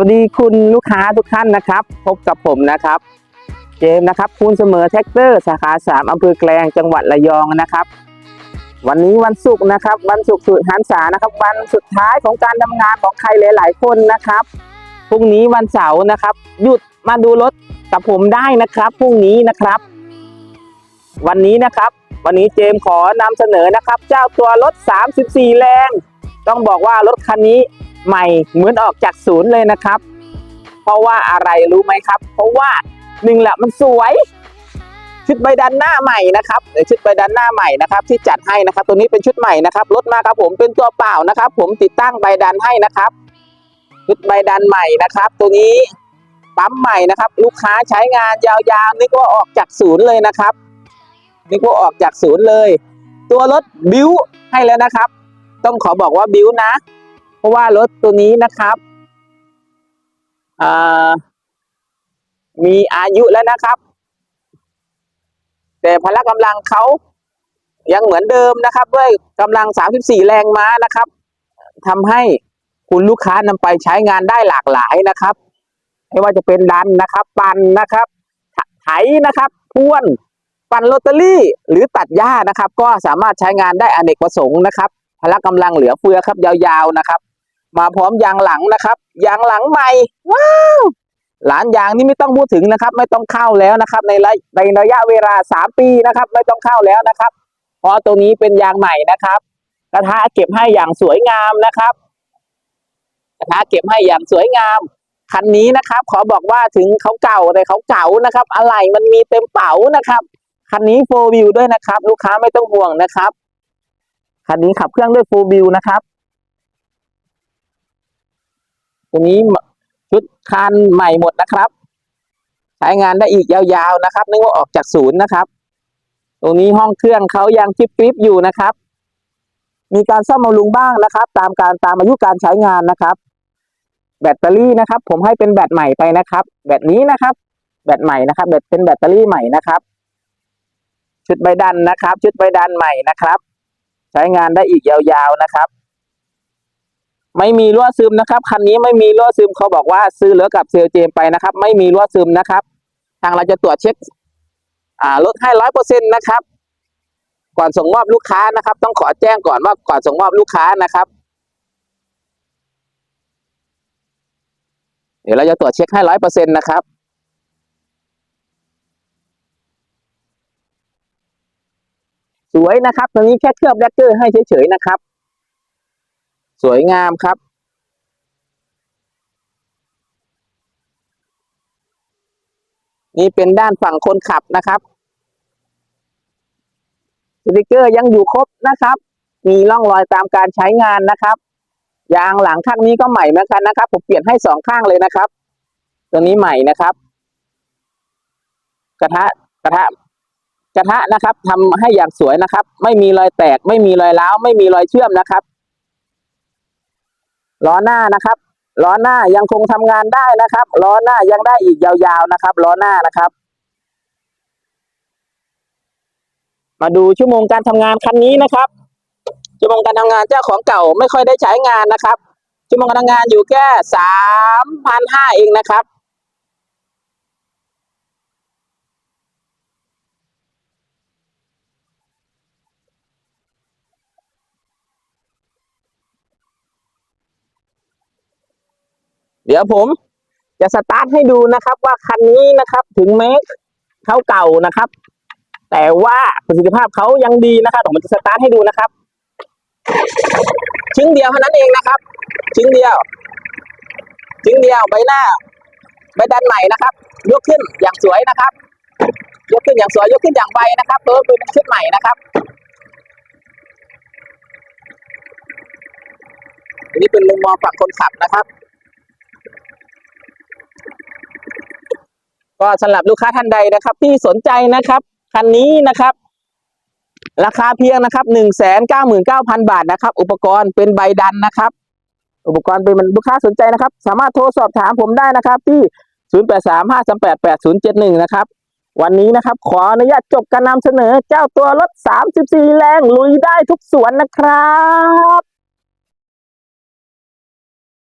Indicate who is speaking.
Speaker 1: วัสดีคุณลูกค้าทุกท่านนะครับ พบกับผมนะครับ เจมส์นะครับคูณเสมอแท็กเตอร์สาขาสามอำเภอแกลงจังหวัดระยองนะครับ วันนี้วันศุกร์นะครับ วันศุกร์สุดหันษานะครับ วันสุดท้ายของการทำงานของใครหลาย ๆ คนนะครับพรุ่งนี้วันเสาร์นะครับ หยุดมาดูรถกับผมได้นะครับพรุ่งนี้นะครับ วันนี้นะครับ วันนี้เจมส์ขอนำเสนอนะครับ เจ้าตัวรถ 34 แรง ต้องบอกว่ารถคันนี้ ใหม่เหมือนออกจากศูนย์เลยนะครับ เพราะว่าอะไรรู้ไหมครับ เพราะว่าหนึ่งแหละมันสวย ชุดใบดันหน้าใหม่นะครับเดี๋ยวชุดใบดันหน้าใหม่นะครับ ที่จัดให้นะครับ ตัวนี้เป็นชุดใหม่นะครับรถมาครับผมเป็นตัวเปล่านะครับ ผมติดตั้งใบดันให้นะครับชุดใบดันใหม่นะครับ ตัวนี้ปั๊มใหม่นะครับ ลูกค้าใช้งานยาวๆนึกว่าออกจากศูนย์เลยนะครับนึกว่าออกจากศูนย์เลย ตัวรถบิ้วให้แล้วนะครับ ต้องขอบอกว่าบิ้วนะ เพราะว่ารถตัวนี้นะครับมีอายุแล้วนะครับ แต่พละกำลังเขายังเหมือนเดิมนะครับ ด้วยกำลัง 34 แรงม้านะครับทำให้คุณลูกค้านำไปใช้งานได้หลากหลายนะครับไม่ว่าจะเป็นดันนะครับ ปั่นนะครับ ไถนะครับพ่วนปั่นโรตารี่หรือตัดหญ้านะครับ ก็สามารถใช้งานได้อเนกประสงค์นะครับ พละกำลังเหลือเฟือครับยาวๆนะครับ มาพร้อมยางหลังนะครับ ยางหลังใหม่ ว้าวหลานยางนี่ไม่ต้องพูดถึงนะครับ ไม่ต้องเข้าแล้วนะครับ ในระในระยะเวลาสามปีนะครับ ไม่ต้องเข้าแล้วนะครับ เพราะตัวนี้เป็นยางใหม่นะครับ กระทะเก็บให้อย่างสวยงามนะครับ กระทะเก็บให้อย่างสวยงามคันนี้นะครับ ขอบอกว่าถึงเขาเก่าแต่เขาเก่านะครับ อะไรมันมีเต็มเป๋านะครับคันนี้โฟวิวด้วยนะครับ ลูกค้าไม่ต้องห่วงนะครับคันนี้ขับเครื่องด้วยโฟวิวนะครับ ตัวนี้ชุดคันใหม่หมดนะครับ ใช้งานได้อีกยาวๆนะครับนึกว่าออกจากศูนย์นะครับ ตรงนี้ห้องเครื่องเขายังจิบกริบอยู่นะครับ มีการซ่อมบำรุงบ้างนะครับ ตามการตามอายุการใช้งานนะครับ แบตเตอรี่นะครับ ผมให้เป็นแบตใหม่ไปนะครับ แบตนี้นะครับ แบตใหม่นะครับแบตเป็นแบตเตอรี่ใหม่นะครับชุดใบดันนะครับ ชุดใบดันใหม่นะครับ ใช้งานได้อีกยาวๆนะครับ ไม่มีรั่วซึมนะครับ คันนี้ไม่มีรั่วซึมเขาบอกว่าซื้อเหลือกับเซลเจมไปนะครับ ไม่มีรั่วซึมนะครับ ทางเราจะตรวจเช็คอ่าลดให้ร้อยเปอร์เซ็นต์นะครับ ก่อนส่งมอบลูกค้านะครับ ต้องขอแจ้งก่อนว่าก่อนส่งมอบลูกค้านะครับ เดี๋ยวเราจะตรวจเช็คให้ร้อยเปอร์เซ็นต์นะครับสวยนะครับตัวนี้แค่เคลือบแบล็กเกอร์ให้เฉยๆนะครับ สวยงามครับ นี่เป็นด้านฝั่งคนขับนะครับสติกเกอร์ยังอยู่ครบนะครับ มีร่องรอยตามการใช้งานนะครับ ยางหลังข้างนี้ก็ใหม่เหมือนกันนะครับ ผมเปลี่ยนให้สองข้างเลยนะครับ ตัวนี้ใหม่นะครับ กระทะกระทะกระทะนะครับทำให้อย่างสวยนะครับ ไม่มีรอยแตก ไม่มีรอยร้าว ไม่มีรอยเชื่อมนะครับ ล้อหน้านะครับล้อหน้ายังคงทำงานได้นะครับล้อหน้ายังได้อีกยาวๆนะครับล้อหน้านะครับ มาดูชั่วโมงการทำงานคันนี้นะครับชั่วโมงการทำงานเจ้าของเก่าไม่ค่อยได้ใช้งานนะครับ ชั่วโมงการทำงานอยู่แค่สามพันห้าเองนะครับ เดี๋ยวผมจะสตาร์ทให้ดูนะครับ ว่าคันนี้นะครับ ถึงแม้เขาเก่านะครับ แต่ว่าประสิทธิภาพเขายังดีนะครับผมจะสตาร์ทให้ดูนะครับ ชิ้นเดียวเท่านั้นเองนะครับ ชิ้นเดียว ชิ้นเดียวใบหน้าใบด้านใหม่นะครับ ยกขึ้นอย่างสวยนะครับ ยกขึ้นอย่างสวยยกขึ้นอย่างไวนะครับตัวคือเป็นชุดใหม่นะครับอันนี้เป็นมุมมองฝั่งคนขับนะครับ ก็สำหรับลูกค้าท่านใดนะครับ ที่สนใจนะครับคันนี้นะครับ ราคาเพียงนะครับหนึ่งแสนเก้าหมื่นเก้าพันบาทนะครับ อุปกรณ์เป็นใบดันนะครับ อุปกรณ์เป็นลูกค้าสนใจนะครับ สามารถโทรสอบถามผมได้นะครับที่ศูนย์แปดสามห้าสามแปดแปดศูนย์เจ็ดหนึ่งนะครับ วันนี้นะครับ ขออนุญาตจบการนำเสนอเจ้าตัวรถสามสิบสี่แรงลุยได้ทุกสวนนะครับ